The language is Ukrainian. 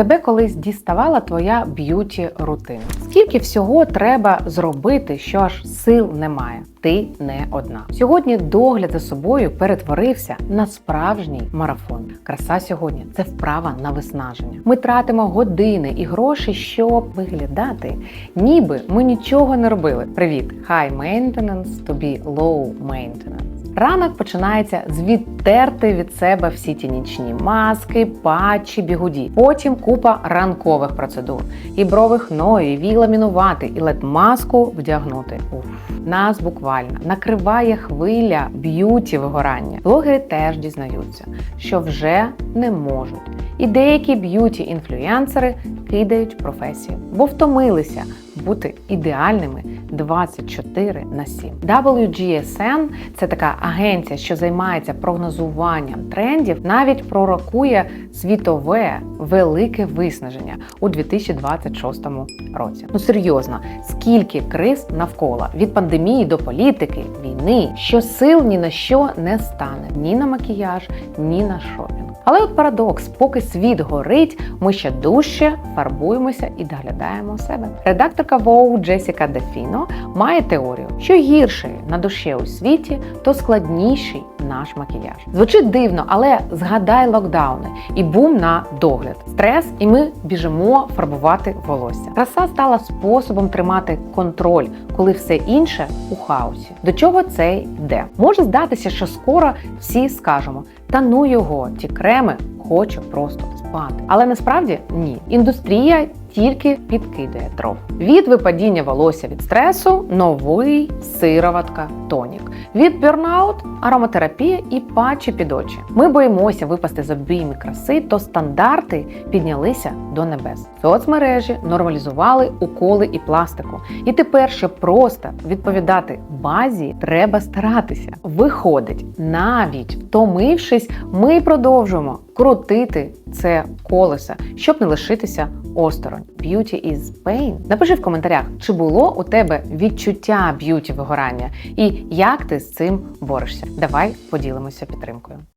Тебе колись діставала твоя б'юті рутина. Скільки всього треба зробити, що аж сил немає? Ти не одна. Сьогодні догляд за собою перетворився на справжній марафон. Краса сьогодні це вправа на виснаження. Ми тратимо години і гроші, щоб виглядати, ніби ми нічого не робили. Привіт! High maintenance be low maintenance. Ранок починається з відтерти від себе всі ті нічні маски, патчі, бігуді. Потім купа ранкових процедур. І брови хною, і вій ламінувати, і лед маску вдягнути. Уф. Нас буквально накриває хвиля б'юті вигорання. Блогери теж дізнаються, що вже не можуть. І деякі б'юті-інфлюенсери кидають професію, бо втомилися бути ідеальними 24 на 7. WGSN – це така агенція, що займається прогнозуванням трендів, навіть пророкує світове велике виснаження у 2026 році. Ну серйозно, скільки криз навколо від пандемії до політики, війни, що сил ні на що не стане ні на макіяж, ні на шопінг. Але от парадокс, поки світ горить, ми ще дужче фарбуємося і доглядаємо себе. Редакторка Vogue Джесіка Дефіно має теорію, що гірший на душі у світі, то складніший наш макіяж. Звучить дивно, але згадай локдауни і бум на догляд, стрес, і ми біжимо фарбувати волосся. Краса стала способом тримати контроль, коли все інше у хаосі. До чого це йде? Може здатися, що скоро всі скажемо: та ну його, ті креми, хочу просто спати. Але насправді ні. Індустрія тільки підкидає дров. Від випадіння волосся від стресу новий сироватка тонік. Від бюрнаут ароматерапія і патчі під очі. Ми боїмося випасти з обійми краси, то стандарти піднялися до небес. Соцмережі нормалізували уколи і пластику. І тепер, щоб просто відповідати базі, треба старатися. Виходить, навіть втомившись, ми продовжуємо крутити це колесо, щоб не лишитися осторонь. Beauty is pain. Напиши в коментарях, чи було у тебе відчуття б'юті вигорання і як ти з цим борешся. Давай поділимося підтримкою.